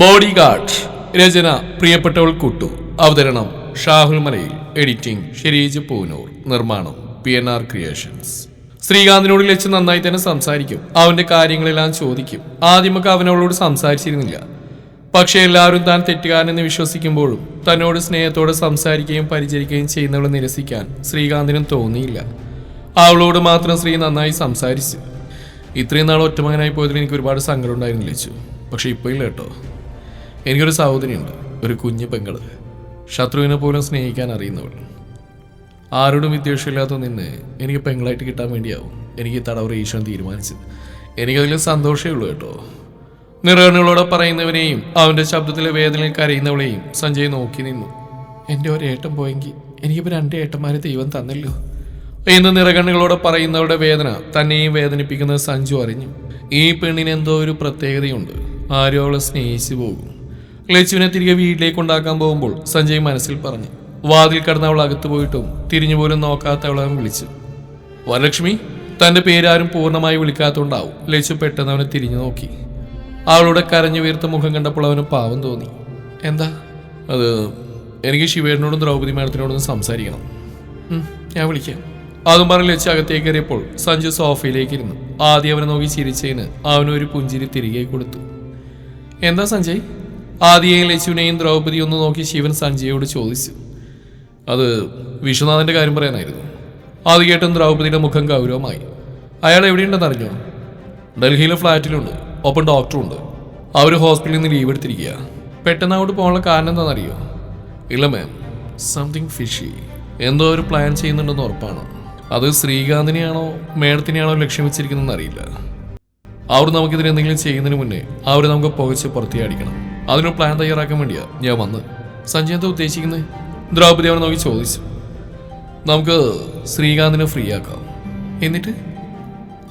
Body guard രചന പ്രിയപ്പെട്ടവൾ കുട്ടു. അവതരണം ഷാഹുൽ മലയിൽ. എഡിറ്റിംഗ് ഷെരീജ് പൂനൂർ. നിർമ്മാണം പി എൻ ആർ ക്രിയേഷൻസ്. ശ്രീകാന്തിനോട് ലച്ച് നന്നായി തന്നെ സംസാരിക്കും. അവന്റെ കാര്യങ്ങളെല്ലാം ചോദിക്കും. ആദ്യമൊക്കെ അവനവളോട് സംസാരിച്ചിരുന്നില്ല. പക്ഷേ എല്ലാവരും താൻ തെറ്റുകാരനെന്ന് വിശ്വസിക്കുമ്പോഴും തന്നോട് സ്നേഹത്തോടെ സംസാരിക്കുകയും പരിചരിക്കുകയും ചെയ്യുന്നവളെ നിരസിക്കാൻ ശ്രീകാന്തിനും തോന്നിയില്ല. അവളോട് മാത്രം ശ്രീ നന്നായി സംസാരിച്ചു. ഇത്രയും നാൾ ഒറ്റമകനായി പോയതിൽ എനിക്ക് ഒരുപാട് സങ്കടം ഉണ്ടായിരുന്നു ലച്ചു. പക്ഷെ ഇപ്പോൾ കേട്ടോ. എനിക്കൊരു സഹോദരിയുണ്ട്. ഒരു കുഞ്ഞു പെങ്ങൾ. ശത്രുവിനെ പോലും സ്നേഹിക്കാൻ അറിയുന്നവൾ. ആരോടും വിദ്വേഷമില്ലാത്ത നിന്ന് എനിക്ക് പെങ്ങളായിട്ട് കിട്ടാൻ വേണ്ടിയാവും. എനിക്ക് തടവറ ഈശ്വരൻ തീരുമാനിച്ചത്. എനിക്കതിൽ സന്തോഷമേ ഉള്ളൂ കേട്ടോ. നിറകണ്ണുകളോടെ പറയുന്നവനെയും അവന്റെ ശബ്ദത്തിലെ വേദനയിൽ കരയുന്നവളെയും സഞ്ജയ് നോക്കി നിന്നു. എന്റെ ഒരേട്ടം പോയെങ്കിൽ എനിക്കിപ്പോൾ രണ്ട് ഏട്ടന്മാരെ ദൈവം തന്നല്ലോ. എന്ന് നിറകണ്ണുകളോടെ പറയുന്നവരുടെ വേദന തന്നെയും വേദനിപ്പിക്കുന്നത് സഞ്ജു അറിഞ്ഞു. ഈ പെണ്ണിന് എന്തോ ഒരു പ്രത്യേകതയുണ്ട്. ആരും അവളെ സ്നേഹിച്ചു പോകും. ലച്ചുവിനെ തിരികെ വീട്ടിലേക്ക് ഉണ്ടാക്കാൻ പോകുമ്പോൾ സഞ്ജയ് മനസ്സിൽ പറഞ്ഞു വാതിൽ കടന്ന് അവൾ അകത്ത് പോയിട്ടും തിരിഞ്ഞുപോലും നോക്കാത്ത അവൻ വിളിച്ചു. വരലക്ഷ്മി തന്റെ പേരാരും പൂർണമായി വിളിക്കാത്തോണ്ടാവും ലച്ചു പെട്ടെന്ന് അവനെ തിരിഞ്ഞു നോക്കി. അവളുടെ കരഞ്ഞു വീർത്ത മുഖം കണ്ടപ്പോൾ അവന് പാവം തോന്നി. എന്താ? അത് എനിക്ക് ശിവേട്ടനോടും ദ്രൗപദി മാഡത്തിനോടൊന്നും സംസാരിക്കണം. ഞാൻ വിളിക്കാം. അതും പറഞ്ഞ് ലച്ച് അകത്തേക്ക് കയറിയപ്പോൾ സഞ്ജു സോഫയിലേക്ക് ഇരുന്നു. ആദ്യം അവനെ നോക്കി ചിരിച്ചതിന് അവനൊരു പുഞ്ചിരി തിരികെ കൊടുത്തു. എന്താ സഞ്ജയ്? ആദ്യയും ലച്ചുവിനെയും ദ്രൗപതി ഒന്ന് നോക്കി ശിവൻ സഞ്ജയോട് ചോദിച്ചു. അത് വിശ്വനാഥന്റെ കാര്യം പറയാനായിരുന്നു. ആദ്യ കേട്ടും ദ്രൗപതിയുടെ മുഖം ഗൗരവമായി. അയാൾ എവിടെയുണ്ടെന്ന് അറിഞ്ഞോ? ഡൽഹിയിലെ ഫ്ലാറ്റിലുണ്ട്. ഒപ്പം ഡോക്ടറുണ്ട്. അവർ ഹോസ്പിറ്റലിൽ നിന്ന് ലീവ് എടുത്തിരിക്കുക പെട്ടെന്ന് അങ്ങോട്ട് പോകാനുള്ള കാരണം എന്താണെന്നറിയോ? ഇല്ല മാം സംതിങ് ഫിഷി എന്തോ ഒരു പ്ലാൻ ചെയ്യുന്നുണ്ടെന്ന് ഉറപ്പാണ്. അത് ശ്രീകാന്തിനെയാണോ മേഡത്തിനെയാണോ ലക്ഷ്യം വെച്ചിരിക്കുന്നതെന്ന് അറിയില്ല. അവർ നമുക്കിതിനെന്തെങ്കിലും ചെയ്യുന്നതിന് മുന്നേ അവർ നമുക്ക് പുകച്ച് പുറത്തിയടിക്കണം. അതിനൊരു പ്ലാൻ തയ്യാറാക്കാൻ വേണ്ടിയാ ഞാൻ വന്ന് സഞ്ജയ് എന്താ ഉദ്ദേശിക്കുന്നത് ദ്രൗപദി അവനെ നോക്കി ചോദിച്ചു. നമുക്ക് ശ്രീകാന്തിനെ ഫ്രീ ആക്കാം. എന്നിട്ട്?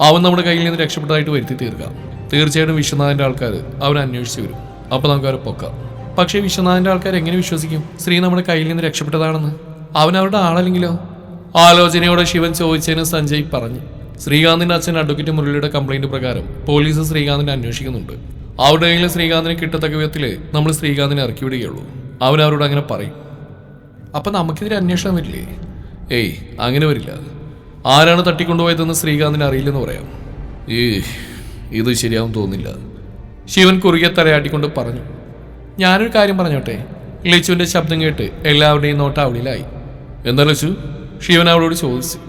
അവൻ നമ്മുടെ കയ്യിൽ നിന്ന് രക്ഷപ്പെട്ടതായിട്ട് വരുത്തി തീർക്കാം. തീർച്ചയായിട്ടും വിശ്വനാഥന്റെ ആൾക്കാർ അവനെ അന്വേഷിച്ച് വരും. അപ്പോൾ നമുക്ക് അവരെ പൊക്കാം. പക്ഷേ വിശ്വനാഥന്റെ ആൾക്കാർ എങ്ങനെ വിശ്വസിക്കും? ശ്രീ നമ്മുടെ കയ്യിൽ നിന്ന് രക്ഷപ്പെട്ടതാണെന്ന്. അവൻ അവരുടെ ആളല്ലെങ്കിലോ? ആലോചനയോടെ ശിവൻ ചോദിച്ചതിന് സഞ്ജയ് പറഞ്ഞു. ശ്രീകാന്തിന്റെ അച്ഛൻ അഡ്വക്കേറ്റ് മുരളിയുടെ കംപ്ലൈന്റ് പ്രകാരം പോലീസ് ശ്രീകാന്തിനെ അന്വേഷിക്കുന്നുണ്ട്. കയ്യിൽ ശ്രീകാന്തിനെ കിട്ടത്തക്ക വിധത്തിൽ നമ്മൾ ശ്രീകാന്തിനെ ഇറക്കി വിടുകയുള്ളൂ. അവൻ അവരോട് അങ്ങനെ പറയും. അപ്പം നമുക്കിതിന് അന്വേഷണം വരില്ലേ? ഏയ് അങ്ങനെ വരില്ല. ആരാണ് തട്ടിക്കൊണ്ടുപോയതെന്ന് ശ്രീകാന്തിന് അറിയില്ലെന്ന് പറയാം. ഈ ഇത് ശരിയാവും തോന്നില്ല. ശിവൻ കുറുകെ തലയാട്ടിക്കൊണ്ട് പറഞ്ഞു. ഞാനൊരു കാര്യം പറഞ്ഞോട്ടെ? ലച്ചുവിന്റെ ശബ്ദം കേട്ട് എല്ലാവരുടെയും നോട്ട അവളിലായി. എന്താ ലച്ചു? ശിവൻ അവളോട് ചോദിച്ചു.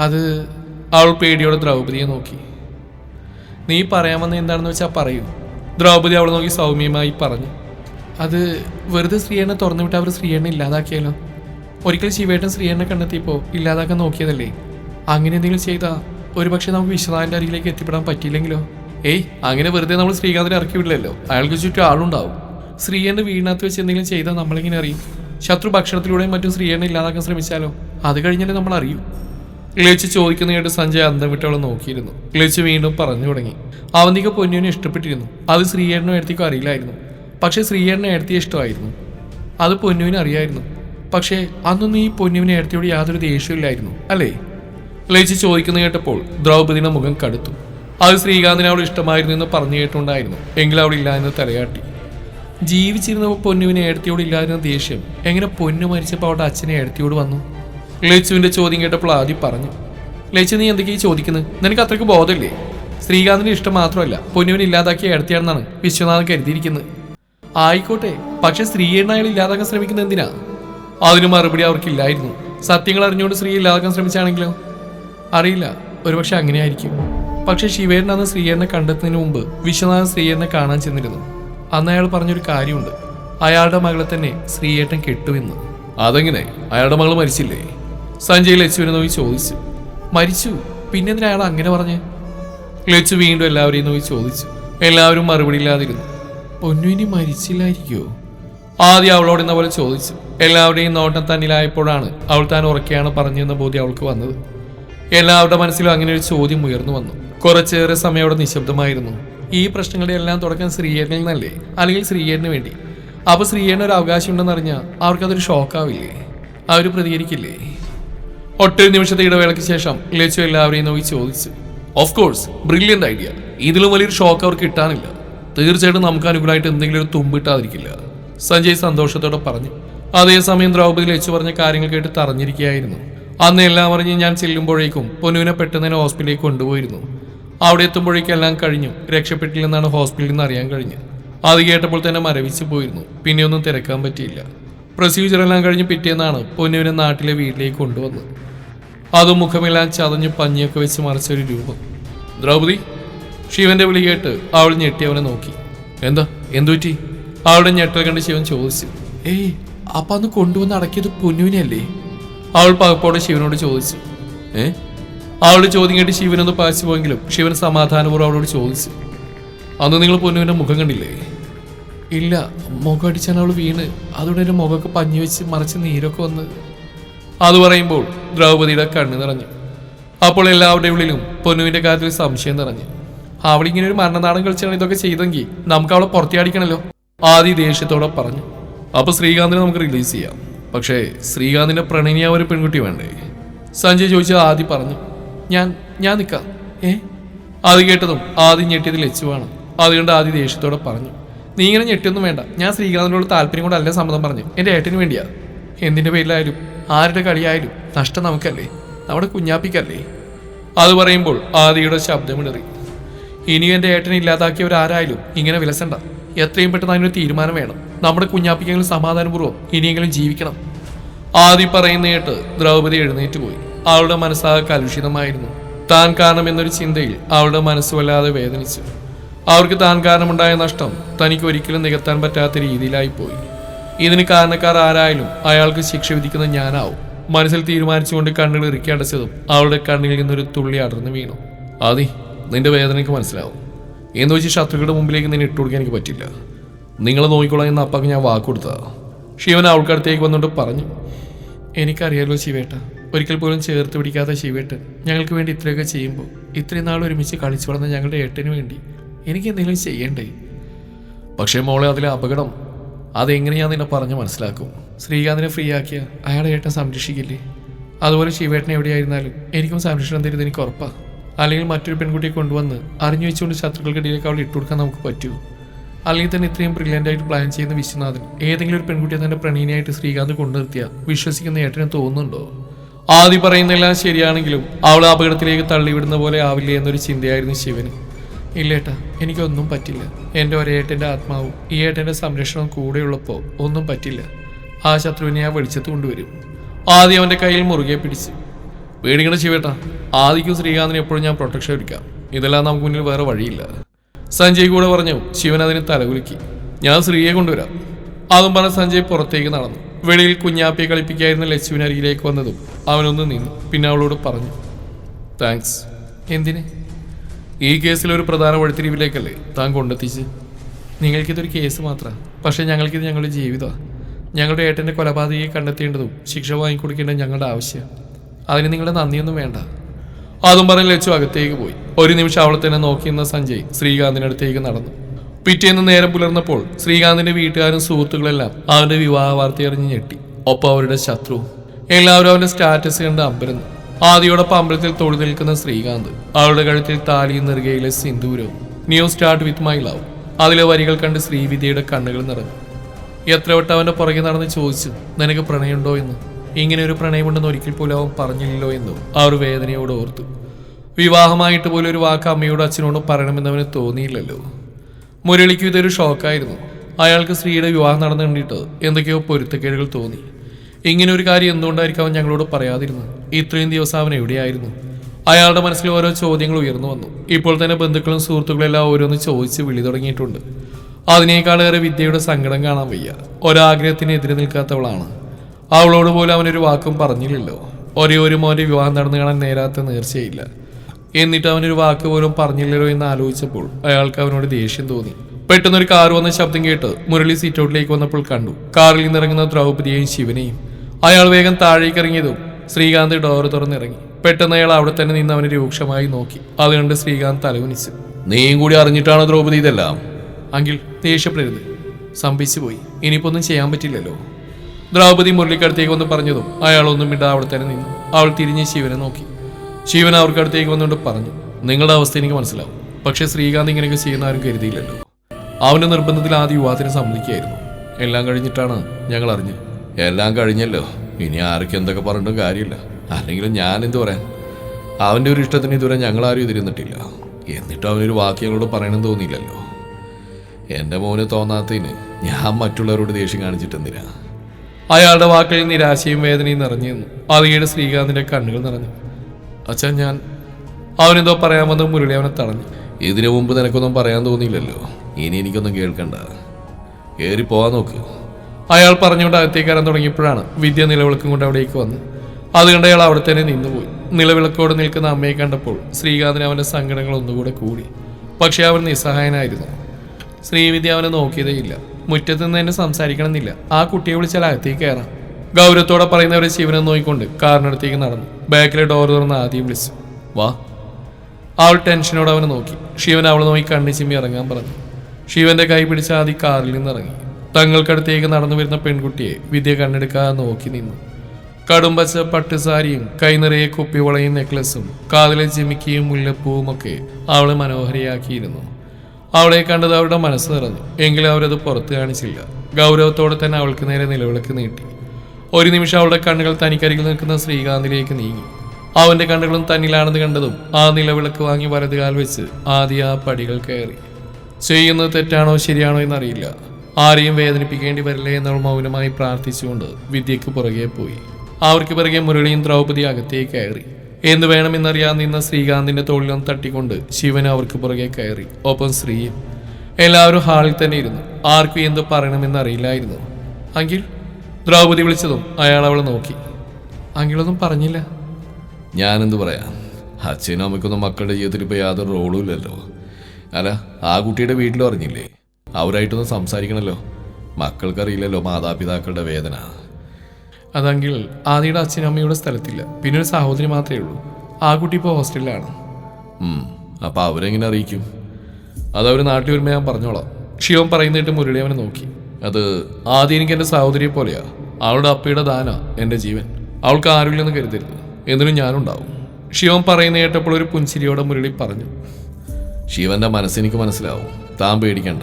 അത് അവൾ പേടിയോടെ ദ്രൗപദിയെ നോക്കി. നീ പറയാൻ വന്ന എന്താണെന്ന് വെച്ചാൽ പറയൂ. ദ്രൗപദി അവളെ നോക്കി സൗമ്യമായി പറഞ്ഞു. അത് വെറുതെ ശ്രീയണ്ണെ തുറന്നു വിട്ട് അവർ ശ്രീയണ്ണെ ഇല്ലാതാക്കിയാലോ ഒരിക്കൽ ശിവേട്ടൻ ശ്രീയണ്ണെ കണ്ടെത്തിയപ്പോൾ ഇല്ലാതാക്കാൻ നോക്കിയതല്ലേ? അങ്ങനെ എന്തെങ്കിലും ചെയ്താൽ ഒരുപക്ഷെ നമുക്ക് വിശ്വനാഥന്റെ അരികിലേക്ക് എത്തിപ്പെടാൻ പറ്റിയില്ലെങ്കിലോ? ഏയ് അങ്ങനെ വെറുതെ നമ്മൾ ശ്രീകാന്തിനെ ഇറക്കി വിടില്ലല്ലോ. അയാൾക്ക് ചുറ്റും ആളുണ്ടാവും. ശ്രീയണ്ണെ വീടിനകത്ത് വെച്ച് എന്തെങ്കിലും ചെയ്താൽ നമ്മളിങ്ങനെ അറിയും? ശത്രു ഭക്ഷണത്തിലൂടെയും മറ്റും ശ്രീയണ്ണെ ഇല്ലാതാക്കാൻ ശ്രമിച്ചാലോ? അത് കഴിഞ്ഞാലേ നമ്മൾ അറിയൂ ലച്ചു ചോദിക്കുന്ന കേട്ട് സഞ്ജയ് അന്തം വിട്ടവളെ നോക്കിയിരുന്നു. ക്ലേച്ച് വീണ്ടും പറഞ്ഞു തുടങ്ങി. അവന്തിക്ക് പൊന്നുവിനെ ഇഷ്ടപ്പെട്ടിരുന്നു. അത് ശ്രീയേട്ടനും എടുത്തിക്കും അറിയില്ലായിരുന്നു. പക്ഷേ ശ്രീയേടനെ എടുത്തിയ ഇഷ്ടമായിരുന്നു. അത് പൊന്നുവിന് അറിയായിരുന്നു. പക്ഷേ അന്നൊന്നും ഈ പൊന്നുവിനെ എടുത്തിയോട് യാതൊരു ദേഷ്യമില്ലായിരുന്നു അല്ലേ? ക്ലേച്ച് ചോദിക്കുന്ന കേട്ടപ്പോൾ ദ്രൗപദിയുടെ മുഖം കടുത്തു. അത് ശ്രീകാന്തിന് അവൾ ഇഷ്ടമായിരുന്നു എന്ന് പറഞ്ഞു കേട്ടുണ്ടായിരുന്നു എങ്കിലും അവൾ ഇല്ല എന്ന് തലയാട്ടി. ജീവിച്ചിരുന്ന പൊന്നുവിനെ എടുത്തിയോട് ഇല്ലാതിരുന്ന ദേഷ്യം. എങ്ങനെ പൊന്നു മരിച്ചപ്പോൾ അവളുടെ അച്ഛനെ എടുത്തിയോട് വന്നു? ലച്ചുവിന്റെ ചോദ്യം കേട്ടപ്പോൾ ആദ്യം പറഞ്ഞു ലച്ചു നീ എന്തൊക്കെയാ ചോദിക്കുന്നത് നിനക്ക് അത്രയ്ക്ക് ബോധമില്ലേ? ശ്രീകാന്തിന്റെ ഇഷ്ടം മാത്രമല്ല പൊന്നുവിനെ ഇല്ലാതാക്കിയ എടുത്തിയാണെന്നാണ് വിശ്വനാഥൻ കരുതിയിരിക്കുന്നത് ആയിക്കോട്ടെ പക്ഷെ സ്ത്രീയെ അയാൾ ഇല്ലാതാക്കാൻ ശ്രമിക്കുന്നത് എന്തിനാ? അതിന് മറുപടി അവർക്കില്ലായിരുന്നു. സത്യങ്ങൾ അറിഞ്ഞുകൊണ്ട് സ്ത്രീ ഇല്ലാതാക്കാൻ ശ്രമിച്ചാണെങ്കിലോ? അറിയില്ല ഒരുപക്ഷെ അങ്ങനെയായിരിക്കും. പക്ഷെ ശിവേരൻ അന്ന് ശ്രീയറിനെ കണ്ടെത്തുന്നതിന് മുമ്പ് വിശ്വനാഥൻ ശ്രീയറിനെ കാണാൻ ചെന്നിരുന്നു. അന്ന് അയാൾ പറഞ്ഞൊരു കാര്യമുണ്ട്. അയാളുടെ മകളെ തന്നെ ശ്രീയേട്ടൻ കെട്ടുവെന്ന് അതെങ്ങനെ? അയാളുടെ മകൾ മരിച്ചില്ലേ? സഞ്ജയ് ലച്ചുവിനെ നോക്കി ചോദിച്ചു. മരിച്ചു? പിന്നെന്തിനാ അയാൾ അങ്ങനെ പറഞ്ഞേ? ലച്ചു വീണ്ടും എല്ലാവരെയും നോക്കി ചോദിച്ചു. എല്ലാവരും മറുപടി ഇല്ലാതിരുന്നു. പൊന്നുവിനി മരിച്ചില്ലായിരിക്കോ? ആദ്യം അവളോട് എന്ന പോലെ ചോദിച്ചു. എല്ലാവരുടെയും നോട്ടം തന്നിലായപ്പോഴാണ് അവൾ താൻ ഉറക്കെയാണ് പറഞ്ഞതെന്ന ബോധ്യം അവൾക്ക് വന്നത്. എല്ലാവരുടെ മനസ്സിലും അങ്ങനെ ഒരു ചോദ്യം ഉയർന്നു വന്നു. കുറച്ചേറെ സമയം അവിടെ നിശബ്ദമായിരുന്നു. ഈ പ്രശ്നങ്ങളുടെ എല്ലാം തുടക്കം ശ്രീയേട്ടനിൽ നിന്നല്ലേ അല്ലെങ്കിൽ ശ്രീയേട്ടന് വേണ്ടി? അപ്പോൾ ശ്രീയേട്ടന് ഒരു അവകാശം ഉണ്ടെന്ന് അറിഞ്ഞാൽ അവർക്കതൊരു ഷോക്കാവില്ലേ അവർ പ്രതികരിക്കില്ലേ? ഒട്ടൊരു നിമിഷത്തെ ഇടവേളയ്ക്ക് ശേഷം ലേച്ചു എല്ലാവരെയും നോക്കി ചോദിച്ചു. ഓഫ് കോഴ്സ് ബ്രില്യന്റ് ഐഡിയ ഇതിലും വലിയൊരു ഷോക്ക് അവർക്ക് കിട്ടാനില്ല. തീർച്ചയായിട്ടും നമുക്ക് അനുകൂലമായിട്ട് എന്തെങ്കിലും ഒരു തുമ്പിട്ടാതിരിക്കില്ല സഞ്ജയ് സന്തോഷത്തോടെ പറഞ്ഞു. അതേസമയം ദ്രൗപദി ലേച്ചു പറഞ്ഞ കാര്യങ്ങൾ കേട്ട് തറഞ്ഞിരിക്കുകയായിരുന്നു. അന്ന് എല്ലാം അറിഞ്ഞ് ഞാൻ ചെല്ലുമ്പോഴേക്കും പൊന്നുവിനെ പെട്ടെന്ന് തന്നെ ഹോസ്പിറ്റലിലേക്ക് കൊണ്ടുപോയിരുന്നു. അവിടെ എത്തുമ്പോഴേക്കും എല്ലാം കഴിഞ്ഞു. രക്ഷപ്പെട്ടില്ലെന്നാണ് ഹോസ്പിറ്റലിൽ നിന്ന് അറിയാൻ കഴിഞ്ഞത്. അത് കേട്ടപ്പോൾ തന്നെ മരവിച്ചു പോയിരുന്നു. പിന്നെ ഒന്നും തിരക്കാൻ പറ്റിയില്ല. പ്രൊസീജിയർ എല്ലാം കഴിഞ്ഞ് പിറ്റേന്നാണ് പൊന്നുവിനെ നാട്ടിലെ വീട്ടിലേക്ക് കൊണ്ടുവന്നത്. അതും മുഖമെല്ലാം ചതഞ്ഞു പഞ്ഞിയൊക്കെ വെച്ച് മറിച്ചൊരു രൂപം. ദ്രൗപദി ശിവന്റെ വിളി കേട്ട് അവൾ ഞെട്ടി അവനെ നോക്കി. എന്താ? എന്തുപറ്റി അവളുടെ ഞെട്ടൽ കണ്ട് ശിവൻ ചോദിച്ചു. ഏയ് അപ്പൊ അന്ന് കൊണ്ടുവന്ന് അടക്കിയത് പൊന്നുവിനല്ലേ അവൾ പകപ്പോടെ ശിവനോട് ചോദിച്ചു. ഏ? അവളുടെ ചോദ്യം കേട്ട് ശിവനൊന്ന് പാച്ചു പോയെങ്കിലും ശിവൻ സമാധാനപൂർവം അവളോട് ചോദിച്ചു. അന്ന് നിങ്ങൾ പൊന്നുവിന്റെ മുഖം കണ്ടില്ലേ? ഇല്ല മുഖം അടിച്ചാൽ അവൾ വീണ്. അതോടെ എന്റെ മുഖമൊക്കെ പഞ്ഞു വെച്ച് മറിച്ച് നീരൊക്കെ വന്ന് അത് പറയുമ്പോൾ ദ്രൗപതിയുടെ കണ്ണ് നിറഞ്ഞു. അപ്പോൾ എല്ലാവരുടെ ഉള്ളിലും പൊന്നുവിന്റെ കാര്യത്തിൽ സംശയം നിറഞ്ഞു. അവളിങ്ങനെ ഒരു മരണനാടൻ കളിച്ചാണ് ഇതൊക്കെ ചെയ്തെങ്കിൽ നമുക്ക് അവളെ പുറത്തിയാടിക്കണല്ലോ ആദ്യ ദേഷ്യത്തോടെ പറഞ്ഞു. അപ്പൊ ശ്രീകാന്തിനെ നമുക്ക് റിലീസ് ചെയ്യാം. പക്ഷേ ശ്രീകാന്തിന്റെ പ്രണയിനിയായ ഒരു പെൺകുട്ടി വേണ്ടേ? സഞ്ജയ് ചോദിച്ച ആദി പറഞ്ഞു. ഞാൻ ഞാൻ നിൽക്കാം. ഏ? അത് കേട്ടതും ആദ്യം ഞെട്ടിയത് ലച്ചുവാണ് അതുകൊണ്ട് ആദ്യ ദേഷ്യത്തോടെ പറഞ്ഞു. നീ ഇങ്ങനെ ഞെട്ടിയൊന്നും വേണ്ട. ഞാൻ ശ്രീകാന്തിനോട് താല്പര്യം കൊണ്ടല്ല സമ്മതം പറഞ്ഞു എന്റെ ഏട്ടന് വേണ്ടിയാ. എന്തിന്റെ പേരിലായാലും. ആരുടെ കളിയായാലും നഷ്ടം നമുക്കല്ലേ? നമ്മുടെ കുഞ്ഞാപ്പിക്കല്ലേ? അത് പറയുമ്പോൾ ആദിയുടെ ശബ്ദമിടറി ഇനി എന്റെ ഏട്ടനെ ഇല്ലാതാക്കിയവരാരായാലും ഇങ്ങനെ വിലസണ്ട. എത്രയും പെട്ടെന്ന് അതിനൊരു തീരുമാനം വേണം. നമ്മുടെ കുഞ്ഞാപ്പിക്കെങ്കിലും സമാധാനപൂർവം ഇനിയെങ്കിലും ജീവിക്കണം. ആദി പറയുന്ന കേട്ട് ദ്രൗപദി എഴുന്നേറ്റ് പോയി. അവളുടെ മനസ്സാകെ കലുഷിതമായിരുന്നു. താൻ കാരണം എന്നൊരു ചിന്തയിൽ അവളുടെ മനസ്സ് വല്ലാതെ വേദനിച്ചു. അവർക്ക് താൻ കാരണമുണ്ടായ നഷ്ടം തനിക്ക് ഒരിക്കലും നികത്താൻ പറ്റാത്ത രീതിയിലായി പോയി ഇതിന് കാരണക്കാർ ആരായാലും അയാൾക്ക് ശിക്ഷ വിധിക്കുന്നത് ഞാനാവും. മനസ്സിൽ തീരുമാനിച്ചുകൊണ്ട് കണ്ണുകൾ ഇറുക്കി അടച്ചതും അവളുടെ കണ്ണിൽ നിന്നൊരു തുള്ളി അടർന്നു വീണു. ആദി നിന്റെ വേദന എനിക്ക് മനസ്സിലാവും. എന്ന് വെച്ച് ശത്രുക്കളുടെ മുമ്പിലേക്ക് നിന്നെ ഇട്ടുകൊടുക്കാൻ എനിക്ക് പറ്റില്ല. നിങ്ങളെ നോക്കിക്കോളാം എന്ന് അപ്പാക്ക് ഞാൻ വാക്ക് ശിവൻ അവൾക്കടുത്തേക്ക് വന്നുകൊണ്ട് പറഞ്ഞു എനിക്കറിയാലോ ശിവേട്ട ഒരിക്കൽ പോലും ചേർത്ത് പിടിക്കാത്ത ശിവേട്ടൻ ഞങ്ങൾക്ക് വേണ്ടി ഇത്രയൊക്കെ ചെയ്യുമ്പോൾ ഇത്രയും നാൾ ഒരുമിച്ച് കളിച്ചു വളർന്ന ഞങ്ങളുടെ ഏട്ടന് വേണ്ടി എനിക്ക് എന്തെങ്കിലും ചെയ്യണ്ടേ? പക്ഷേ മോളെ അതിലെ അപകടം അതെങ്ങനെ ഞാൻ നിന്നെ പറഞ്ഞ് മനസ്സിലാക്കും? ശ്രീകാന്തിനെ ഫ്രീ ആക്കിയ അയാളെ ഏട്ടൻ സംരക്ഷിക്കില്ലേ? അതുപോലെ ശിവേട്ടൻ എവിടെയായിരുന്നാലും എനിക്കും സംരക്ഷണം തരുന്നത് എനിക്ക് ഉറപ്പാ. അല്ലെങ്കിൽ മറ്റൊരു പെൺകുട്ടിയെ കൊണ്ടുവന്ന് അറിഞ്ഞു വെച്ചുകൊണ്ട് ശത്രുക്കൾക്കിടയിലേക്ക് അവൾ ഇട്ടുകൊടുക്കാൻ നമുക്ക് പറ്റൂ. അല്ലെങ്കിൽ തന്നെ ഇത്രയും ബ്രില്യന്റ് ആയിട്ട് പ്ലാൻ ചെയ്യുന്ന വിശ്വനാഥൻ ഏതെങ്കിലും ഒരു പെൺകുട്ടിയെ തന്റെ പ്രണയിനിയായിട്ട് ശ്രീകാന്ത് കൊണ്ടുനിർത്തിയ വിശ്വസിക്കുന്ന ഏട്ടന് തോന്നുന്നുണ്ടോ? ആദ്യം പറയുന്നതെല്ലാം ശരിയാണെങ്കിലും അവൾ അപകടത്തിലേക്ക് തള്ളിവിടുന്ന പോലെ ആവില്ലേ എന്നൊരു ചിന്തയായിരുന്നു ശിവന്. ഇല്ലേട്ടാ എനിക്കൊന്നും പറ്റില്ല. എന്റെ ഒരേട്ടന്റെ ആത്മാവും ഈ ഏട്ടന്റെ സംരക്ഷണവും കൂടെയുള്ളപ്പോൾ ഒന്നും പറ്റില്ല. ആ ശത്രുവിനെ ആ വെളിച്ചത്ത് കൊണ്ടുവരും. ആദ്യം അവന്റെ കയ്യിൽ മുറുകെ പിടിച്ച്. പേടിക്കണ ശിവേട്ട ആദിക്കും ശ്രീകാന്തിന് എപ്പോഴും ഞാൻ പ്രൊട്ടക്ഷൻ എടുക്കാം ഇതെല്ലാം നമുക്ക് മുന്നിൽ വേറെ വഴിയില്ല. സഞ്ജയ് കൂടെ പറഞ്ഞു ശിവൻ അതിന് തലകുലുക്കി. ഞാൻ ശ്രീയെ കൊണ്ടുവരാം. അതും പറഞ്ഞ സഞ്ജയ് പുറത്തേക്ക് നടന്നു. വെളിയിൽ കുഞ്ഞാപ്പിയെ കളിപ്പിക്കായിരുന്ന ലച്ചുവിന് വന്നതും അവനൊന്ന് നിന്നു. പിന്നെ അവളോട് പറഞ്ഞു താങ്ക്സ് എന്തിന്? ഈ കേസിൽ ഒരു പ്രധാന വഴിത്തിരിവിലേക്കല്ലേ താൻ കൊണ്ടെത്തിച്ച് നിങ്ങൾക്കിതൊരു കേസ് മാത്രമാണ് പക്ഷേ ഞങ്ങൾക്കിത് ഞങ്ങളുടെ ജീവിതമാണ് ഞങ്ങളുടെ ഏട്ടന്റെ കൊലപാതകയെ കണ്ടെത്തേണ്ടതും ശിക്ഷ വാങ്ങിക്കൊടുക്കേണ്ടതും ഞങ്ങളുടെ ആവശ്യം. അതിന് നിങ്ങളുടെ നന്ദിയൊന്നും വേണ്ട. അതും പറഞ്ഞ് ലച്ചു അകത്തേക്ക് പോയി. ഒരു നിമിഷം അവളെ തന്നെ നോക്കിയിരുന്ന സഞ്ജയ് ശ്രീകാന്തിനടുത്തേക്ക് നടന്നു. പിറ്റേന്ന് നേരം പുലർന്നപ്പോൾ ശ്രീകാന്തിന്റെ വീട്ടുകാരും സുഹൃത്തുക്കളെല്ലാം അവന്റെ വിവാഹ വാർത്തയറിഞ്ഞ് ഞെട്ടി. ഒപ്പം അവരുടെ ശത്രുവും. എല്ലാവരും അവന്റെ സ്റ്റാറ്റസ് കണ്ട് അമ്പരന്നു. ആദിയോടൊപ്പം അമ്പലത്തിൽ തൊഴു നിൽക്കുന്ന ശ്രീകാന്ത് അവളുടെ കഴുത്തിൽ താലിയും നെറുകയിലെ സിന്ദൂരവും new start with my love അതിലെ വരികൾ കണ്ട് ശ്രീവിദ്യയുടെ കണ്ണുകൾ നിറഞ്ഞു. എത്ര വട്ടം അവന്റെ പുറകെ നടന്ന് ചോദിച്ചു നിനക്ക് പ്രണയമുണ്ടോ? എന്ന്. ഇങ്ങനെ ഒരു പ്രണയമുണ്ടെന്ന് ഒരിക്കൽ പോലും അവൻ പറഞ്ഞില്ലല്ലോ എന്ന്. അവർ വേദനയോട് ഓർത്തു. വിവാഹമായിട്ട് പോലും ഒരു വാക്ക് അമ്മയോടും അച്ഛനോടും അവന് തോന്നിയില്ലല്ലോ. മുരളിക്കും ഇതൊരു ഷോക്കായിരുന്നു അയാൾക്ക് സ്ത്രീയുടെ വിവാഹം നടന്നു കണ്ടിട്ട് എന്തൊക്കെയോ പൊരുത്തക്കേടുകൾ തോന്നി. ഇങ്ങനെ ഒരു കാര്യം എന്തുകൊണ്ടായിരിക്കും അവൻ ഞങ്ങളോട് പറയാതിരുന്നത്? ഇത്രയും ദിവസം അവൻ എവിടെയായിരുന്നു? അയാളുടെ മനസ്സിൽ ഓരോ ചോദ്യങ്ങൾ ഉയർന്നു വന്നു. ഇപ്പോൾ തന്നെ ബന്ധുക്കളും സുഹൃത്തുക്കളും എല്ലാം ഓരോന്ന് ചോദിച്ച് വിളി തുടങ്ങിയിട്ടുണ്ട്. അതിനേക്കാളേറെ വിദ്യയുടെ സങ്കടം കാണാൻ വയ്യ. ഒരാഗ്രഹത്തിന് എതിരെ നിൽക്കാത്തവളാണ്. അവളോട് പോലും അവനൊരു വാക്കും പറഞ്ഞില്ലല്ലോ. ഒരേ ഒരു മോന്റെ വിവാഹം നടന്നു കാണാൻ നേരാത്ത നേർച്ചയില്ല. എന്നിട്ട് അവനൊരു വാക്ക് പോലും പറഞ്ഞില്ലല്ലോ എന്ന് ആലോചിച്ചപ്പോൾ അയാൾക്ക് അവനോട് ദേഷ്യം തോന്നി. പെട്ടെന്നൊരു കാർ വന്ന ശബ്ദം കേട്ട് മുരളി സീറ്റൗട്ടിലേക്ക് വന്നപ്പോൾ കണ്ടു. കാറിൽ നിന്നിറങ്ങുന്ന ദ്രൗപദിയെയും ശിവനെയും. അയാൾ വേഗം താഴേക്ക് ഇറങ്ങിയതും ശ്രീകാന്ത് ഡോറ് തുറന്നിറങ്ങി. പെട്ടെന്ന് അയാൾ അവിടെ തന്നെ നിന്ന് അവനെ രൂക്ഷമായി നോക്കി. അത് കണ്ട് ശ്രീകാന്ത് തലകുനിച്ചു. നീയും കൂടി അറിഞ്ഞിട്ടാണ് ദ്രൗപദി ഇതെല്ലാം? അങ്കിൽ ദേഷ്യപ്പെടരുത്. സംഭിച്ചു പോയി. ഇനിയിപ്പോ ഒന്നും ചെയ്യാൻ പറ്റില്ലല്ലോ. ദ്രൗപദി മുരളിക്കടുത്തേക്ക് വന്ന് പറഞ്ഞതും അയാൾ ഒന്നും മിണ്ടാ അവിടെ തന്നെ നിന്നു അവൾ തിരിഞ്ഞ് ശിവനെ നോക്കി. ശിവൻ അവർക്കടുത്തേക്ക് വന്നുകൊണ്ട് പറഞ്ഞു നിങ്ങളുടെ അവസ്ഥ എനിക്ക് മനസ്സിലാവും. പക്ഷെ ശ്രീകാന്ത് ഇങ്ങനെയൊക്കെ ചെയ്യുന്ന ആരും കരുതിയില്ലല്ലോ. അവന്റെ നിർബന്ധത്തിൽ ആദ്യ യുവാത്തിനെ സമ്മതിക്കുകയായിരുന്നു. എല്ലാം കഴിഞ്ഞിട്ടാണ് ഞങ്ങൾ അറിഞ്ഞത്. എല്ലാം കഴിഞ്ഞല്ലോ. ഇനി ആർക്ക് എന്തൊക്കെ പറഞ്ഞിട്ടും കാര്യമില്ല. അല്ലെങ്കിലും ഞാൻ എന്ത് പറയാൻ? അവന്റെ ഒരു ഇഷ്ടത്തിന് ഇതുവരെ ഞങ്ങളാരും ഇതിരുന്നിട്ടില്ല. എന്നിട്ട് അവനൊരു വാക്ക് ഞങ്ങളോട് പറയണമെന്ന് തോന്നിയില്ലല്ലോ. എന്റെ മോന് തോന്നാത്തതിന് ഞാൻ മറ്റുള്ളവരോട് ദേഷ്യം കാണിച്ചിട്ടെന്തിനാ? അയാളുടെ വാക്കുകളിൽ നിരാശയും വേദനയും നിറഞ്ഞു നിന്നു. അതിയുടെ ശ്രീകാന്തിന്റെ കണ്ണുകൾ നിറഞ്ഞു. അച്ഛൻ ഞാൻ അവനെന്തോ പറയാമെന്ന് മുരളി അവനെ തടഞ്ഞു. ഇതിനു മുമ്പ് നിനക്കൊന്നും പറയാൻ തോന്നിയില്ലല്ലോ. ഇനി എനിക്കൊന്നും കേൾക്കണ്ട. കയറി പോവാൻ നോക്ക്. അയാൾ പറഞ്ഞുകൊണ്ട് അകത്തേക്ക് കയറാൻ തുടങ്ങിയപ്പോഴാണ് വിദ്യ നിലവിളക്കും കൊണ്ട് അവിടേക്ക് വന്ന്. അത് കണ്ട് അയാൾ അവിടെ തന്നെ നിന്നുപോയി. നിലവിളക്കോട് നിൽക്കുന്ന അമ്മയെ കണ്ടപ്പോൾ ശ്രീകാന്തിന് അവന്റെ സങ്കടങ്ങൾ ഒന്നുകൂടെ കൂടി. പക്ഷെ അവൻ നിസ്സഹായനായിരുന്നു. ശ്രീവിദ്യ അവനെ നോക്കിയതേയില്ല മുറ്റത്ത് നിന്ന് തന്നെ സംസാരിക്കണമെന്നില്ല. ആ കുട്ടിയെ വിളിച്ചാൽ അകത്തേക്ക് കയറാം. ഗൗരവത്തോടെ പറയുന്നവരെ ശിവനെ നോക്കിക്കൊണ്ട് കാറിനടുത്തേക്ക് നടന്നു. ബാക്കിലെ ഡോർ തുറന്ന് ആദ്യം വിളിച്ചു. വാ. അവൾ ടെൻഷനോടെ അവനെ നോക്കി. ശിവൻ അവളെ നോക്കി കണ്ണി ചിമ്മി ഇറങ്ങാൻ പറഞ്ഞു. ശിവന്റെ കൈ പിടിച്ച് ആദ്യം കാറിൽ നിന്ന് ഇറങ്ങി. തങ്ങൾക്കടുത്തേക്ക് നടന്നു വരുന്ന പെൺകുട്ടിയെ വിദ്യ കണ്ണെടുക്കാതെ നോക്കി നിന്നു. കടുംപച്ച പട്ടുസാരിയും കൈനിറയെ കുപ്പിവളയും നെക്ലസും കാതിലെ ചിമിക്കിയും മുല്ലപ്പൂവും ഒക്കെ അവളെ മനോഹരിയാക്കിയിരുന്നു. അവളെ കണ്ടത് അവരുടെ മനസ്സ് നിറഞ്ഞു. എങ്കിലും അവരത് പുറത്തു കാണിച്ചില്ല. ഗൗരവത്തോടെ തന്നെ അവൾക്ക് നേരെ നിലവിളക്ക് നീട്ടി. ഒരു നിമിഷം അവളുടെ കണ്ണുകൾ തനിക്കരികിൽ നിൽക്കുന്ന ശ്രീകാന്തിലേക്ക് നീങ്ങി. അവന്റെ കണ്ണുകളും തന്നിലാണെന്ന് കണ്ടതും ആ നിലവിളക്ക് വാങ്ങി വലതുകാൽ വെച്ച് ആദ്യ ആ പടികൾ കയറി. ചെയ്യുന്നത് തെറ്റാണോ ശരിയാണോ എന്നറിയില്ല. ആരെയും വേദനിപ്പിക്കേണ്ടി വരില്ലേ എന്നവൾ മൗനമായി പ്രാർത്ഥിച്ചുകൊണ്ട് വിദ്യയ്ക്ക് പുറകെ പോയി. അവർക്ക് പിറകെ മുരളിയും ദ്രൗപദി അകത്തേക്ക് കയറി. എന്ത് വേണമെന്നറിയാൻ നിന്ന ശ്രീകാന്തിന്റെ തോളിലും തട്ടിക്കൊണ്ട് ശിവൻ അവർക്ക് പുറകെ കയറി. ഒപ്പം ശ്രീയും എല്ലാവരും ഹാളിൽ തന്നെ ഇരുന്നു. ആർക്കും എന്ത് പറയണമെന്നറിയില്ലായിരുന്നു. അങ്കിൾ ദ്രൗപദി വിളിച്ചതും അയാൾ അവളെ നോക്കി. അങ്കിളൊന്നും പറഞ്ഞില്ല. ഞാനെന്ത് പറയാം? അച്ഛനും അമ്മയ്ക്കൊന്നും മക്കളുടെ ജീവിതത്തിൽ ഇപ്പോൾ യാതൊരു റോളും ഇല്ലല്ലോ. അല്ല ആ കുട്ടിയുടെ വീട്ടിലും അറിഞ്ഞില്ലേ? അവരായിട്ടൊന്ന് സംസാരിക്കണല്ലോ. മക്കൾക്കറിയില്ലല്ലോ മാതാപിതാക്കളുടെ വേദന. അതെങ്കിൽ ആദിയുടെ അച്ഛനും അമ്മയുടെ സ്ഥലത്തില്ല. പിന്നെ ഒരു സഹോദരി മാത്രമേ ഉള്ളൂ. ആ കുട്ടി ഇപ്പോൾ ഹോസ്റ്റലിലാണ്. അപ്പം അവരെങ്ങനെ അറിയിക്കും? അതവർ നാട്ടിൽ വരുമ്പോൾ ഞാൻ പറഞ്ഞോളാം. ശിവൻ പറയുന്നിട്ട് മുരളി അവനെ നോക്കി. അത് ആദ്യം എനിക്ക് എന്റെ സഹോദരിയെ പോലെയാ. അവളുടെ അപ്പയുടെ ദാന എന്റെ ജീവൻ. അവൾക്ക് ആരുമില്ലെന്ന് കരുതരുത്. എന്നിട്ടും ഞാനുണ്ടാവും. ശിവൻ പറയുന്ന കേട്ടപ്പോൾ ഒരു പുൻചിരിയോടെ മുരളി പറഞ്ഞു. ശിവന്റെ മനസ്സെനിക്ക് മനസ്സിലാവും. താൻ പേടിക്കണ്ട.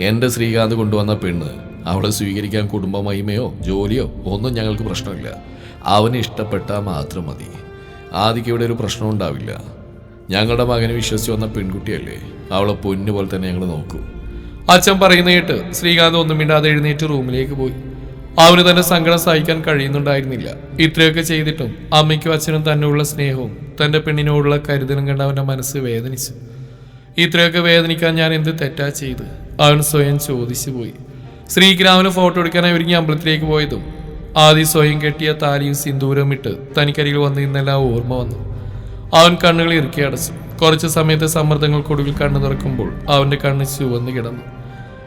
എന്റെ ശ്രീകാന്ത് കൊണ്ടുവന്ന പെണ്ണ് അവളെ സ്വീകരിക്കാൻ കുടുംബ മഹിമയോ ജോലിയോ ഒന്നും ഞങ്ങൾക്ക് പ്രശ്നമില്ല. അവന് ഇഷ്ടപ്പെട്ടാൽ മാത്രം മതി. ആദിക്ക് ഇവിടെ ഒരു പ്രശ്നം ഉണ്ടാവില്ല. ഞങ്ങളുടെ മകനെ വിശ്വസിച്ച് വന്ന പെൺകുട്ടിയല്ലേ? അവളെ പൊന്നു പോലെ തന്നെ ഞങ്ങൾ നോക്കും. അച്ഛൻ പറയുന്ന കേട്ട് ശ്രീകാന്ത് ഒന്നും മിണ്ടാതെ എഴുന്നേറ്റ് റൂമിലേക്ക് പോയി. അവന് തന്നെ സങ്കടം സഹിക്കാൻ കഴിയുന്നുണ്ടായിരുന്നില്ല. ഇത്രയൊക്കെ ചെയ്തിട്ടും അമ്മയ്ക്കും അച്ഛനും തന്നെയുള്ള സ്നേഹവും തന്റെ പെണ്ണിനോടുള്ള കരുതലും കണ്ട് അവന്റെ മനസ്സ് വേദനിച്ചു. ഇത്രയൊക്കെ വേദനിക്കാൻ ഞാൻ എന്ത് തെറ്റാ ചെയ്ത്? അവൻ സ്വയം ചോദിച്ചു പോയി ശ്രീഗ്രാമിന് ഫോട്ടോ എടുക്കാനായി ഒരുങ്ങി അമ്പലത്തിലേക്ക് പോയതും ആദ്യം സ്വയം കെട്ടിയ താലിയും സിന്ദൂരവും ഇട്ട് തനിക്കരികിൽ വന്നു ഇന്നെല്ലാം ഓർമ്മ വന്നു. അവൻ കണ്ണുകൾ ഇറുക്കി അടച്ചു. കുറച്ച് സമയത്തെ സമ്മർദ്ദങ്ങൾക്കൊടുവിൽ കണ്ണു തുറക്കുമ്പോൾ അവന്റെ കണ്ണ് ചുവന്നു കിടന്നു.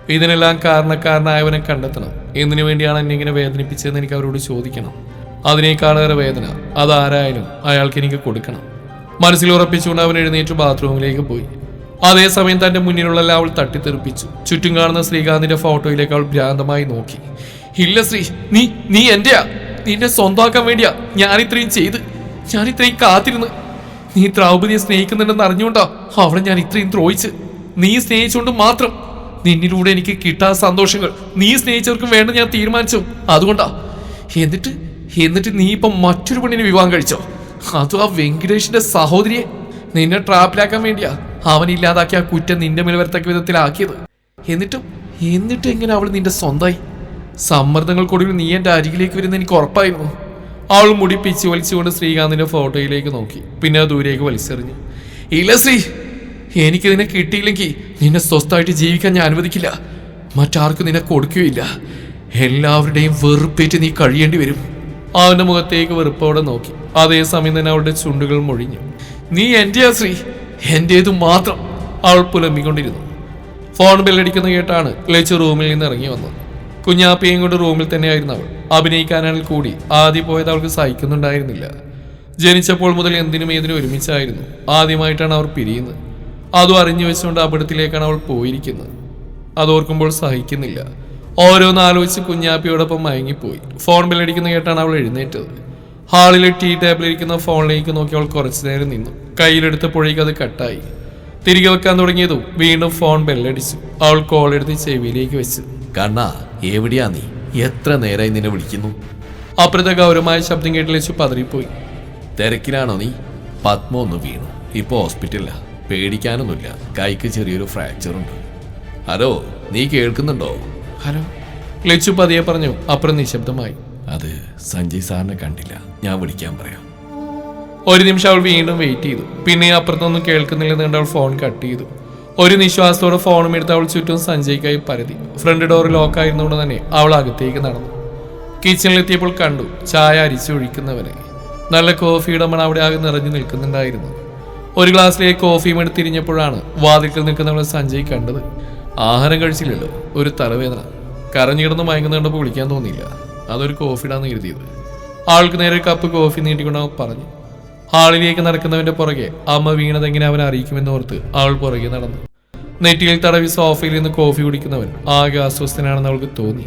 ഇതിനെല്ലാം കാരണക്കാരനായവനെ കണ്ടെത്തണം. എന്തിനു വേണ്ടിയാണ് എന്നെ ഇങ്ങനെ വേദനിപ്പിച്ചതെന്ന് എനിക്ക് അവരോട് ചോദിക്കണം. അതിനേക്കാളേറെ വേദന അതാരായാലും അയാൾക്ക് എനിക്ക് കൊടുക്കണം. മനസ്സിൽ ഉറപ്പിച്ചുകൊണ്ട് അവൻ എഴുന്നേറ്റ് ബാത്റൂമിലേക്ക് പോയി. അതേസമയം തന്റെ മുന്നിലുള്ള അവൾ തട്ടിത്തെറിപ്പിച്ചു. ചുറ്റും കാണുന്ന ശ്രീകാന്തിന്റെ ഫോട്ടോയിലേക്ക് അവൾ ഭ്രാന്തമായി നോക്കി. ഇല്ല ശ്രീ നീ നീ എന്റെയാ? നിന്നെ സ്വന്തമാക്കാൻ വേണ്ടിയാ ഞാൻ ഇത്രയും ചെയ്ത് ഞാൻ ഇത്രയും കാത്തിരുന്ന്. നീ ദ്രൗപതിയെ സ്നേഹിക്കുന്നുണ്ടെന്ന് അറിഞ്ഞുകൊണ്ടാ അവളെ ഞാൻ ഇത്രയും ദ്രോഹിച്ച്. നീ സ്നേഹിച്ചുകൊണ്ട് മാത്രം. നിന്നിലൂടെ എനിക്ക് കിട്ടാ സന്തോഷങ്ങൾ. നീ സ്നേഹിച്ചവർക്കും വേണ്ട ഞാൻ തീരുമാനിച്ചു. അതുകൊണ്ടാ. എന്നിട്ട് എന്നിട്ട് നീ ഇപ്പം മറ്റൊരു പെണ്ണിനെ വിവാഹം കഴിച്ചോ? അതും ആ വെങ്കടേഷിന്റെ സഹോദരിയെ? നിന്നെ ട്രാപ്പിലാക്കാൻ വേണ്ടിയാ? അവൻ ഇല്ലാതാക്കി ആ കുറ്റം നിന്റെ മേൽ വരത്തക്ക വിധത്തിലാക്കിയത്. എന്നിട്ടും എന്നിട്ടും എങ്ങനെ അവൾ നിന്റെ സ്വന്തമായി? സമ്മർദ്ദങ്ങൾക്കൊടുവിൽ നീ എന്റെ അരികിലേക്ക് വരുന്ന എനിക്ക് ഉറപ്പായിരുന്നു. അവൾ മുടി പിച്ച് വലിച്ചുകൊണ്ട് ശ്രീകാന്തിന്റെ ഫോട്ടോയിലേക്ക് നോക്കി. പിന്നെ ദൂരേക്ക് വലിച്ചെറിഞ്ഞു. ഇല്ല ശ്രീ എനിക്ക് നിന്നെ കിട്ടിയില്ലെങ്കിൽ നിന്നെ സ്വസ്ഥമായിട്ട് ജീവിക്കാൻ ഞാൻ അനുവദിക്കില്ല. മറ്റാർക്കും നിന്നെ കൊടുക്കുകയില്ല. എല്ലാവരുടെയും വെറുപ്പേറ്റ് നീ കഴിയേണ്ടി വരും. അവന്റെ മുഖത്തേക്ക് വെറുപ്പോടെ നോക്കി. അതേസമയം തന്നെ അവളുടെ ചുണ്ടുകൾ മൊഴിഞ്ഞു. നീ എന്റെയാ ശ്രീ? എന്റേതു മാത്രം അവൾ പുലമ്പിക്കൊണ്ടിരുന്നു ഫോൺ ബെല്ലടിക്കുന്ന കേട്ടാണ് ലച്ചു റൂമിൽ നിന്ന് ഇറങ്ങി വന്നത്. കുഞ്ഞാപ്പിയും കൊണ്ട് റൂമിൽ തന്നെയായിരുന്നു അവൾ. അഭിനയിക്കാനാണെങ്കിൽ കൂടി ആദ്യം പോയത് അവൾക്ക് സഹിക്കുന്നുണ്ടായിരുന്നില്ല. ജനിച്ചപ്പോൾ മുതൽ എന്തിനും ഏതിനും ഒരുമിച്ചായിരുന്നു. ആദ്യമായിട്ടാണ് അവർ പിരിയുന്നത്. അതും അറിഞ്ഞു വെച്ചുകൊണ്ട് അപകടത്തിലേക്കാണ് അവൾ പോയിരിക്കുന്നത്. അതോർക്കുമ്പോൾ സഹിക്കുന്നില്ല. ഓരോന്ന് ആലോചിച്ച് കുഞ്ഞാപ്പിയോടൊപ്പം മയങ്ങിപ്പോയി. ഫോൺ ബില്ലടിക്കുന്ന കേട്ടാണ് അവൾ എഴുന്നേറ്റത്. ഹാളിലെ ടീ ടേബിളിൽ ഇരിക്കുന്ന ഫോണിലേക്ക് നോക്കി അവൾ കുറച്ചു നേരം നിന്നു. കയ്യിലെടുത്തപ്പോഴേക്കും അത് കട്ടായി. തിരികെ വെക്കാൻ തുടങ്ങിയതും വീണ്ടും ഫോൺ ബെല്ലടിച്ചു. അവൾ കോൾ എടുത്ത് ചെവിയിലേക്ക് വെച്ചു. കണ്ണ എവിടെയാ നീ? എത്ര നേരമായി നിന്നെ വിളിക്കുന്നു? അപ്പുറത്തെ ഗൗരവമായ ശബ്ദം കേട്ട് ലച്ചു പതറിപ്പോയി. തിരക്കിലാണോ നീ? പത്മ ഒന്ന് വീണു. ഇപ്പൊ ഹോസ്പിറ്റലിലാ. പേടിക്കാനൊന്നുമില്ല. കൈക്ക് ചെറിയൊരു ഫ്രാക്ചർ ഉണ്ട് ഹലോ നീ കേൾക്കുന്നുണ്ടോ? ഹലോ. ലച്ചു പതിയെ പറഞ്ഞു അപ്പുറം നിശബ്ദമായി. അത് സഞ്ജയ് സാറിനെ കണ്ടില്ല. ഞാൻ വിളിക്കാൻ പറയാം. ഒരു നിമിഷം അവൾ വീണ്ടും വെയിറ്റ് ചെയ്തു. പിന്നെ അപ്പുറത്തൊന്നും കേൾക്കുന്നില്ലെന്ന് കണ്ട് അവൾ ഫോൺ കട്ട് ചെയ്തു. ഒരു നിശ്വാസത്തോടെ ഫോണും എടുത്ത് അവൾ ചുറ്റും സഞ്ജയ്ക്കായി പരതി. ഫ്രണ്ട് ഡോർ ലോക്ക് ആയിരുന്നുകൊണ്ട് തന്നെ അവൾ അകത്തേക്ക് നടന്നു. കിച്ചണിലെത്തിയപ്പോൾ കണ്ടു ചായ അരിച്ചൊഴിക്കുന്നവനെ നല്ല കോഫിയുടെ മണം അവിടെ ആകെ നിറഞ്ഞു നിൽക്കുന്നുണ്ടായിരുന്നു ഒരു ഗ്ലാസ്സിലേക്ക് കോഫിയും എടുത്ത് തിരിഞ്ഞപ്പോഴാണ് വാതിൽക്കൽ നിൽക്കുന്നവളെ സഞ്ജയ് കണ്ടത്. ആഹാരം കഴിച്ചില്ലല്ലോ. ഒരു തലവേദന. കരഞ്ഞു കിടന്ന് മയങ്ങുന്ന കണ്ടപ്പോൾ വിളിക്കാൻ തോന്നിയില്ല. അതൊരു കോഫിടാന്ന് കരുതിയത്. ആൾക്ക് നേരെ കപ്പ് കോഫി നീട്ടിക്കൊണ്ട് അവൻ പറഞ്ഞു ഹാളിലേക്ക് നടക്കുന്നവന്റെ പുറകെ അമ്മ വീണതെങ്ങനെ അവൻ അറിയിക്കുമെന്ന് ഓർത്ത് അവൾ പുറകെ നടന്നു. നെറ്റിയിൽ തടവി സോഫയിൽ നിന്ന് കോഫി കുടിക്കുന്നവൻ ആകെ അസ്വസ്ഥനാണെന്ന് അവൾക്ക് തോന്നി.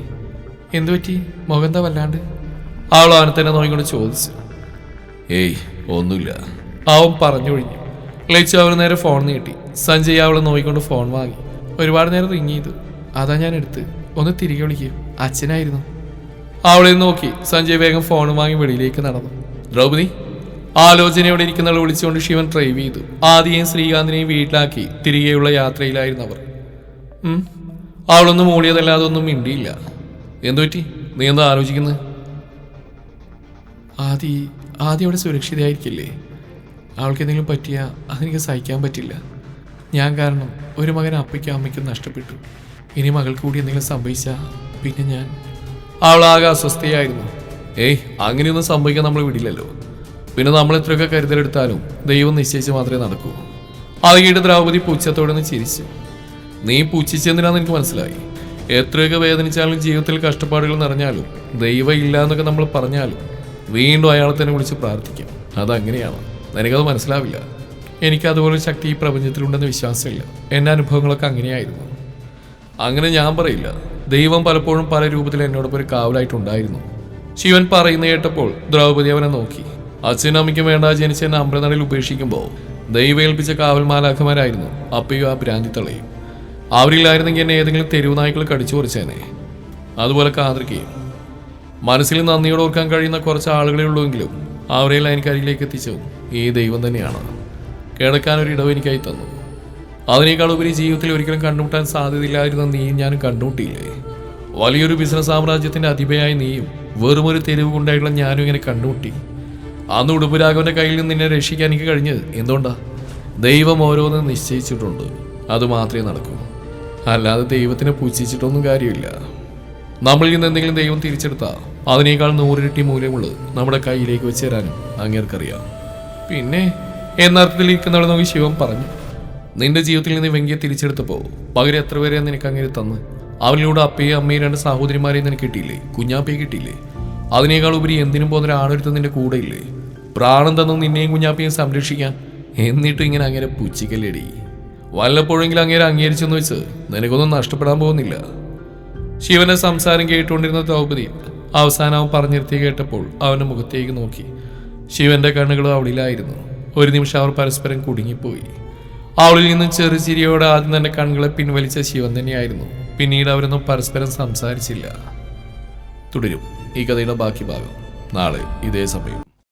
എന്തുപറ്റി മുഖന്താ വല്ലാണ്ട്? അവൾ അവനെ തന്നെ നോക്കിക്കൊണ്ട് ചോദിച്ചു. ഏയ് ഒന്നുമില്ല. അവൻ പറഞ്ഞു കഴിഞ്ഞു ലച്ചു അവന് നേരെ ഫോൺ നീട്ടി. സഞ്ജയ് അവളെ നോക്കിക്കൊണ്ട് ഫോൺ വാങ്ങി. ഒരുപാട് നേരം റിങ് ചെയ്തു. അതാ ഞാൻ എടുത്ത്. ഒന്ന് തിരികെ വിളിക്കും. അച്ഛനായിരുന്നു. അവളെ നോക്കി സഞ്ജയ് വേഗം ഫോൺ വാങ്ങി വെളിയിലേക്ക് നടന്നു. ദ്രൗപദി ആലോചനയോടെ ഇരിക്കുന്നവൾ വിളിച്ചുകൊണ്ട് ശിവൻ ഡ്രൈവ് ചെയ്തു. ആദ്യം ശ്രീകാന്തിനെയും വീട്ടിലാക്കി തിരികെയുള്ള യാത്രയിലായിരുന്നു അവർ. അവളൊന്നും മൂളിയതല്ലാതെ ഒന്നും മിണ്ടിയില്ല. എന്തുപറ്റി നീ എന്താ ആലോചിക്കുന്നത് ആദി ആദ്യം അവിടെ സുരക്ഷിതയായിരിക്കില്ലേ? അവൾക്ക് എന്തെങ്കിലും പറ്റിയ അതെനിക്ക് സഹിക്കാൻ പറ്റില്ല. ഞാൻ കാരണം ഒരു മകൻ അപ്പയ്ക്കും അമ്മയ്ക്കും നഷ്ടപ്പെട്ടു. ഇനി മകൾക്ക് കൂടി എന്തെങ്കിലും സംഭവിച്ചാൽ പിന്നെ ഞാൻ അവൾ ആകെ അസ്വസ്ഥയായിരുന്നു. ഏയ് അങ്ങനെയൊന്നും സംഭവിക്കാൻ നമ്മൾ വിടില്ലല്ലോ. പിന്നെ നമ്മൾ എത്രയൊക്കെ കരുതലെടുത്താലും ദൈവം നിശ്ചയിച്ച് മാത്രമേ നടക്കൂ. അത് കേട്ട് ദ്രൗപദി പൂച്ചത്തോടൊന്ന് ചിരിച്ചു. നീ പുച്ഛിച്ചെന്തിനാന്ന് എനിക്ക് മനസ്സിലായി. എത്രയൊക്കെ വേദനിച്ചാലും ജീവിതത്തിൽ കഷ്ടപ്പാടുകൾ നിറഞ്ഞാലും ദൈവം ഇല്ല എന്നൊക്കെ നമ്മൾ പറഞ്ഞാലും വീണ്ടും അയാളെ തന്നെ വിളിച്ച് പ്രാർത്ഥിക്കും. അതങ്ങനെയാണ്. നിനക്കത് മനസ്സിലാവില്ല. എനിക്ക് അതുപോലെ ശക്തി ഈ പ്രപഞ്ചത്തിലുണ്ടെന്ന് വിശ്വാസമില്ല. എന്റെ അനുഭവങ്ങളൊക്കെ അങ്ങനെയായിരുന്നു. അങ്ങനെ ഞാൻ പറയില്ല. ദൈവം പലപ്പോഴും പല രൂപത്തിൽ എന്നോടൊപ്പം ഒരു കാവലായിട്ടുണ്ടായിരുന്നു. ശിവൻ പറയുന്ന കേട്ടപ്പോൾ ദ്രൗപദി അവനെ നോക്കി. അച്ഛനും വേണ്ട ജനിച്ച എന്നെ അമ്പലനടയിൽ ഉപേക്ഷിക്കുമ്പോൾ ദൈവം ഏൽപ്പിച്ച കാവൽ മാലാഖമാരായിരുന്നു അപ്പയും ആ ഭ്രാന്തി തളയും അവരില്ലായിരുന്നെങ്കിൽ എന്നെ ഏതെങ്കിലും തെരുവ് നായ്ക്കൾ കടിച്ചു പറിച്ചേനെ. അതുപോലെ കാതൃകയും. മനസ്സിൽ നന്ദിയോട് ഓർക്കാൻ കഴിയുന്ന കുറച്ച് ആളുകളെ ഉള്ളുവെങ്കിലും അവരെല്ലാം എനിക്ക് അരിയിലേക്ക് എത്തിച്ചു ഈ ദൈവം തന്നെയാണ്. കിടക്കാനൊരിടവ് എനിക്കായി തന്നു. അതിനേക്കാൾ ഉപരി ജീവിതത്തിൽ ഒരിക്കലും കണ്ടുമുട്ടാൻ സാധ്യതയില്ലായിരുന്ന നീയും ഞാൻ കണ്ടുമുട്ടിയില്ലേ? വലിയൊരു ബിസിനസ് സാമ്രാജ്യത്തിന്റെ അധിപയായ നീയും വെറും ഒരു തെരുവ് കൊണ്ടായിട്ടുള്ള ഞാനും ഇങ്ങനെ കണ്ടുമുട്ടി. അന്ന് ഉടുപ്പുരാഘവന്റെ കയ്യിൽ നിന്ന് നിന്നെ രക്ഷിക്കാൻ എനിക്ക് കഴിഞ്ഞത് എന്തുകൊണ്ടാ? ദൈവം ഓരോന്നും നിശ്ചയിച്ചിട്ടുണ്ട്. അത് മാത്രമേ നടക്കൂ. അല്ലാതെ ദൈവത്തിനെ പൂച്ഛിച്ചിട്ടൊന്നും കാര്യമില്ല. നമ്മളിൽ നിന്ന് എന്തെങ്കിലും ദൈവം തിരിച്ചെടുത്താൽ അതിനേക്കാൾ നൂറിരട്ടി മൂല്യമുള്ളത് നമ്മുടെ കയ്യിലേക്ക് വെച്ച് തരാനും അങ്ങേർക്കറിയാം. പിന്നെ എന്നർത്ഥത്തിലിരിക്കുന്നവളെ നോക്കി ശിവൻ പറഞ്ഞു. നിന്റെ ജീവിതത്തിൽ നിന്ന് വെങ്കിയെ തിരിച്ചെടുത്തപ്പോൾ പകരം എത്ര പേരെ നിനക്ക് അങ്ങനെ തന്ന്? അവനിലൂടെ അപ്പയും അമ്മയും രണ്ട് സഹോദരിമാരെയും നിനക്ക് കിട്ടിയില്ലേ? കുഞ്ഞാപ്പയെ കിട്ടിയില്ലേ? അതിനേക്കാൾ ഉപരി എന്തിനും പോകുന്ന ആണൊരുത്തം നിന്റെ കൂടെ ഇല്ലേ? പ്രാണം തന്നു നിന്നെയും കുഞ്ഞാപ്പയും സംരക്ഷിക്കാൻ എന്നിട്ട് ഇങ്ങനെ അങ്ങനെ പുച്ചിക്കല്ലേടി വല്ലപ്പോഴെങ്കിലും അങ്ങേരെ അംഗീകരിച്ചെന്ന് വെച്ച് നിനക്കൊന്നും നഷ്ടപ്പെടാൻ പോകുന്നില്ല. ശിവന്റെ സംസാരം കേട്ടുകൊണ്ടിരുന്ന ദ്രൗപദി അവസാനം അവൻ പറഞ്ഞിരുത്തി കേട്ടപ്പോൾ അവന്റെ മുഖത്തേക്ക് നോക്കി. ശിവന്റെ കണ്ണുകളും അവളിലായിരുന്നു ഒരു നിമിഷം അവർ പരസ്പരം കുടുങ്ങിപ്പോയി. അവളിൽ നിന്നും ചെറുചിരിയോടെ ആദ്യം തന്നെ കണ്ണുകളെ പിൻവലിച്ച ശിവൻ തന്നെയായിരുന്നു. പിന്നീട് അവരൊന്നും പരസ്പരം സംസാരിച്ചില്ല. തുടരും ഈ കഥയുടെ ബാക്കി ഭാഗം. നാളെ ഇതേ സമയം.